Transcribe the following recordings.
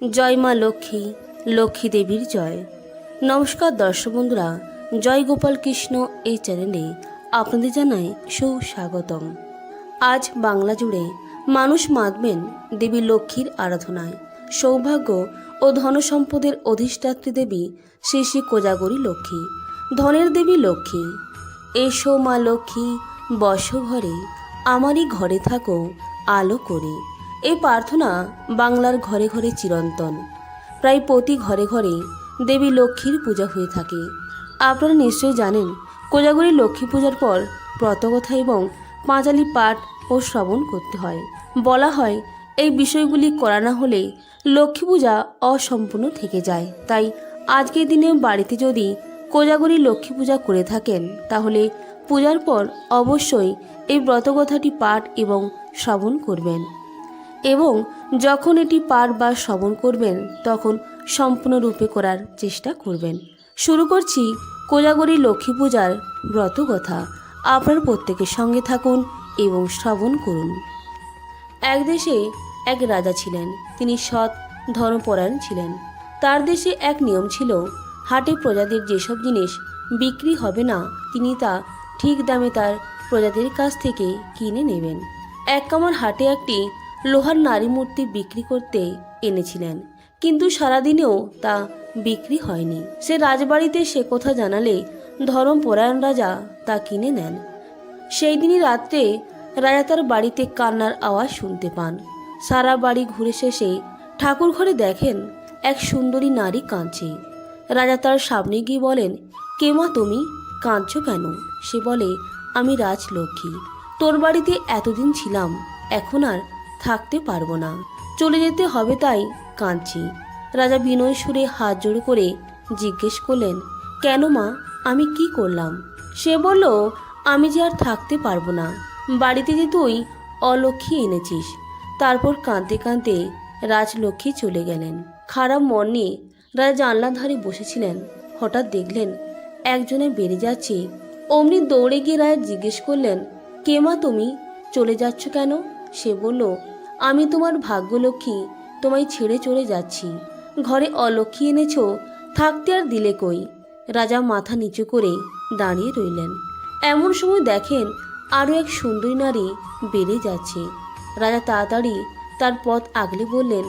জয় মা লক্ষ্মী লক্ষ্মী দেবীর জয়। নমস্কার দর্শক বন্ধুরা, জয় গোপাল কৃষ্ণ এই চ্যানেলে আপনাদের জানাই সুস্বাগতম। আজ বাংলা জুড়ে মানুষ মাতবেন দেবী লক্ষ্মীর আরাধনায়। সৌভাগ্য ও ধনসম্পদের অধিষ্ঠাত্রী দেবী শ্রী শ্রী কোজাগরী লক্ষ্মী, ধনের দেবী লক্ষ্মী। এসো মা লক্ষ্মী, বস ঘরে, আমারই ঘরে থাকো, আলো করে। এই প্রার্থনা বাংলার ঘরে ঘরে চিরন্তন। প্রায় প্রতি ঘরে ঘরে দেবী লক্ষ্মীর পূজা হয়ে থাকে। আপনারা নিশ্চয়ই জানেন, কোজাগরী লক্ষ্মী পূজার পর ব্রতকথা এবং পাঁচালি পাঠ ও শ্রবণ করতে হয়। বলা হয়, এই বিষয়গুলি করা না হলে লক্ষ্মী পূজা অসম্পূর্ণ থেকে যায়। তাই আজকের দিনে বাড়িতে যদি কোজাগরী লক্ষ্মী পূজা করে থাকেন, তাহলে পূজার পর অবশ্যই এই ব্রতকথাটি পাঠ এবং শ্রবণ করবেন। এবং যখন এটি পাঠ বা শ্রবণ করবেন, তখন সম্পূর্ণরূপে করার চেষ্টা করবেন। শুরু করছি কোজাগরী লক্ষ্মী পূজার ব্রতকথা। আপনার প্রত্যেকের সঙ্গে থাকুন এবং শ্রবণ করুন। এক দেশে এক রাজা ছিলেন, তিনি সৎ, ধর্মপরায়ণ ছিলেন। তার দেশে এক নিয়ম ছিল, হাটে প্রজাদের যেসব জিনিস বিক্রি হবে না, তিনি তা ঠিক দামে তার প্রজাদের কাছ থেকে কিনে নেবেন। এক কামার হাটে একটি লোহার নারী মূর্তি বিক্রি করতে এনেছিলেন। কিন্তু সারাদিনেও তা বিক্রি হয়নি। সে রাজবাড়িতে সে কথা জানালে ধর্মপরায়ণ রাজা তা কিনে নেন। সেই দিনই রাত্রে রাজা তার বাড়িতে কান্নার আওয়াজ শুনতে পান। সারা বাড়ি ঘুরে শেষে ঠাকুর ঘরে দেখেন এক সুন্দরী নারী কাঁদছে। রাজা তার সামনে গিয়ে বলেন কেমা তুমি? কাঁদছো কেন? সে বলে, আমি রাজলক্ষ্মী। তোর বাড়িতে এতদিন ছিলাম, এখন আর থাকতে পারব না। চলে যেতে হবে তাই কাঁদছি। রাজা বিনয় সুরে হাত জোড় করে জিজ্ঞেস করলেন, কেন মা? আমি কি করলাম? সে বলল, আমি যে আর থাকতে পারব না। বাড়িতে যে তুই অলক্ষ্মী এনেছিস। তারপর কাঁদতে কাঁদতে রাজলক্ষ্মী চলে গেলেন। খারাপ মন নিয়ে রাজা জানলার ধারে বসেছিলেন। হঠাৎ দেখলেন, একজনে বেড়ে যাচ্ছে। অমনি দৌড়ে গিয়ে রাজা জিজ্ঞেস করলেন, কে মা তুমি? চলে যাচ্ছ কেন? সে বলল আমি তোমার ভাগ্যলক্ষ্মী তোমায় ছেড়ে চলে যাচ্ছি। ঘরে অলক্ষ্মী এনেছো, থাকতে আর দিলে কই? রাজা মাথা নিচু করে দাঁড়িয়ে রইলেন। এমন সময় দেখেন আরও এক সুন্দরী নারী বেড়ে যাচ্ছে। রাজা তাড়াতাড়ি তার পথ আগলে বললেন,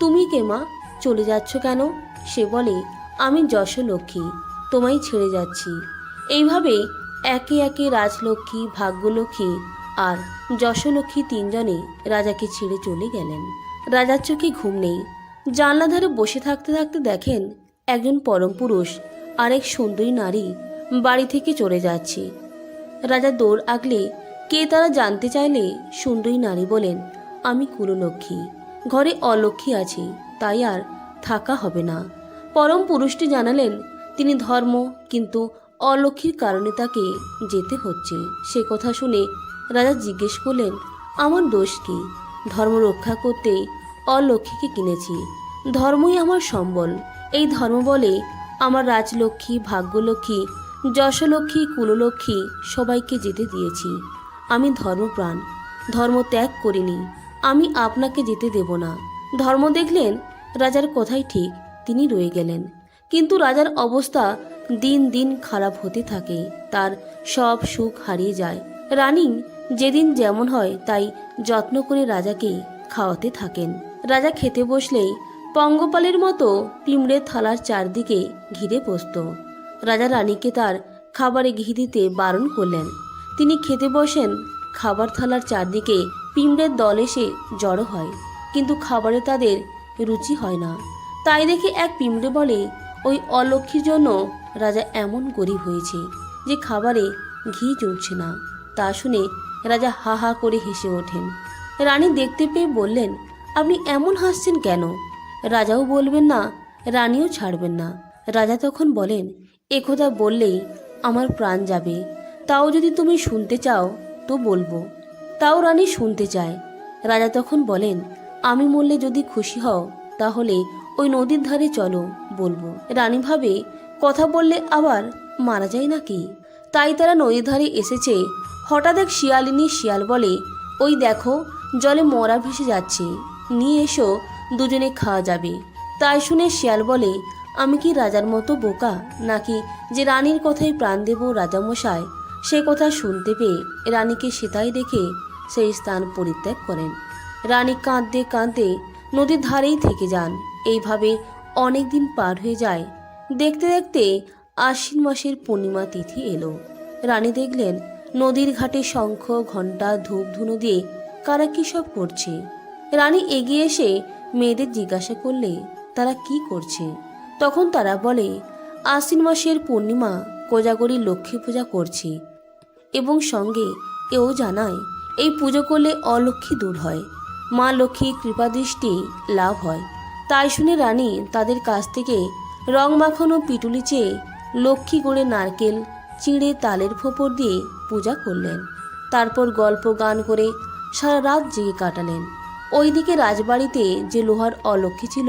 তুমি কে মা? চলে যাচ্ছ কেন? সে বলে, আমি যশলক্ষ্মী, তোমায় ছেড়ে যাচ্ছি। এইভাবে একে একে রাজলক্ষ্মী, ভাগ্যলক্ষ্মী আর যশলক্ষ্মী তিনজনে রাজাকে ছেড়ে চলে গেলেন। রাজার চোখে ঘুম নেই। জানলা ধারে বসে থাকতে থাকতে দেখেন একজন পরম পুরুষ আরেক সুন্দরী নারী বাড়ি থেকে চলে যাচ্ছে। রাজা দৌড় আগলে কে তারা জানতে চাইলে সুন্দরী নারী বলেন, আমি কুললক্ষ্মী। ঘরে অলক্ষ্মী আছে, তাই আর থাকা হবে না। পরম পুরুষটি জানালেন, তিনি ধর্ম, কিন্তু অলক্ষ্মীর কারণে তাকে যেতে হচ্ছে। সে কথা শুনে রাজা জিজ্ঞেস করলেন আমার দোষ কি? ধর্ম রক্ষা করতেই অলক্ষ্মীকে কিনেছি। ধর্মই আমার সম্বল। এই ধর্ম বলে আমার রাজলক্ষ্মী, ভাগ্যলক্ষ্মী, যশলক্ষ্মী, কুললক্ষ্মী সবাইকে যেতে দিয়েছি। আমি ধর্মপ্রাণ। ধর্ম ত্যাগ করিনি। আমি আপনাকে যেতে দেব না। ধর্ম দেখলেন রাজার কথাই ঠিক, তিনি রয়ে গেলেন। কিন্তু রাজার অবস্থা দিন দিন খারাপ হতে থাকে। তার সব সুখ হারিয়ে যায়। রানী যেদিন যেমন হয় তাই যত্ন করে রাজাকে খাওয়াতে থাকেন। রাজা খেতে বসলেই পঙ্গপালের মতো পিমড়ের থালার চারদিকে ঘিরে বসত। রাজা রানীকে তার খাবারে ঘি দিতে বারণ করলেন। তিনি খেতে বসেন, খাবার থালার চারদিকে পিমড়ের দল এসে জড়ো হয়, কিন্তু খাবারে তাদের রুচি হয় না। তাই দেখে এক পিমড়ে বলে, ওই অলক্ষ্মীর জন্য রাজা এমন গরিব হয়েছে যে খাবারে ঘি জুটছে না। তা শুনে রাজা হা হা করে হেসে ওঠেন। রানী দেখতে পেয়ে বললেন, আপনি এমন হাসছেন কেন? রাজাও বলবেন, না, রানীও ছাড়বেন না। রাজা তখন বলেন একথা বললেই আমার প্রাণ যাবে। তাও যদি তুমি শুনতে চাও, তো বলব। তাও রানী শুনতে চায়। রাজা তখন বলেন, আমি মরলে যদি খুশি হও, তাহলে ওই নদীর ধারে চলো, বলব। রানী ভাবে, কথা বললে আবার মারা যায় নাকি? তাই তারা নদীর ধারে এসেছে হঠাৎ এক শিয়ালিনী শিয়াল বলে, ওই দেখো, জলে মরা ভেসে যাচ্ছে। নিয়ে এসো, দুজনে খাওয়া যাবে। তাই শুনে শিয়াল বলে, আমি কি রাজার মতো বোকা? নাকি যে রানীর কথায় প্রাণ দেব রাজামশাই সে কথা শুনতে পেয়ে রানীকে সেটাই দেখে সেই স্থান পরিত্যাগ করেন। রানী কাঁদতে কাঁদতে নদীর ধারেই থেকে যান। এইভাবে অনেক দিন পার হয়ে যায়। দেখতে দেখতে আশ্বিন মাসের পূর্ণিমা তিথি এলো। রানী দেখলেন নদীর ঘাটে শঙ্খ, ঘণ্টা, ধূপ, ধুনো দিয়ে কারা কী সব করছে? রানী এগিয়ে এসে মেয়েদের জিজ্ঞাসা করলে, তারা কি করছে? তখন তারা বলে, আশ্বিন মাসের পূর্ণিমা কোজাগরী লক্ষ্মী পূজা করছি। এবং সঙ্গে এও জানায়, এই পুজো করলে অলক্ষ্মী দূর হয়, মা লক্ষ্মীর কৃপাদৃষ্টি লাভ হয়। তাই শুনে রানী তাদের কাছ থেকে রং মাখানো পিটুলি চেয়ে লক্ষ্মী গড়ে নারকেল চিঁড়ে তালের ফোপর দিয়ে পূজা করলেন। তারপর গল্প গান করে সারা রাত জেগে কাটালেন। ওইদিকে রাজবাড়িতে যে লোহার অলক্ষ্মী ছিল,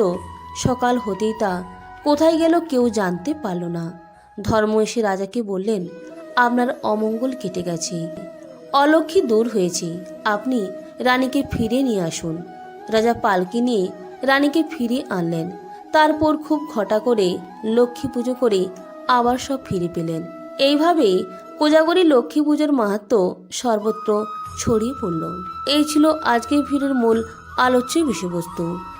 সকাল হতেই তা কোথায় গেল কেউ জানতে পারল না। ধর্ম এসে রাজাকে বললেন, আপনার অমঙ্গল কেটে গেছে। অলক্ষ্মী দূর হয়েছে। আপনি রানীকে ফিরে নিয়ে আসুন। রাজা পালকি নিয়ে রানীকে ফিরে আনলেন। তারপর খুব ঘটা করে লক্ষ্মী পুজো করে আবার সব ফিরে পেলেন। এইভাবে কোজাগরী লক্ষ্মী পুজোর মাহাত্ম সর্বত্র ছড়িয়ে পড়ল। এই ছিল আজকের ভিডিওর মূল আলোচ্য বিষয়বস্তু।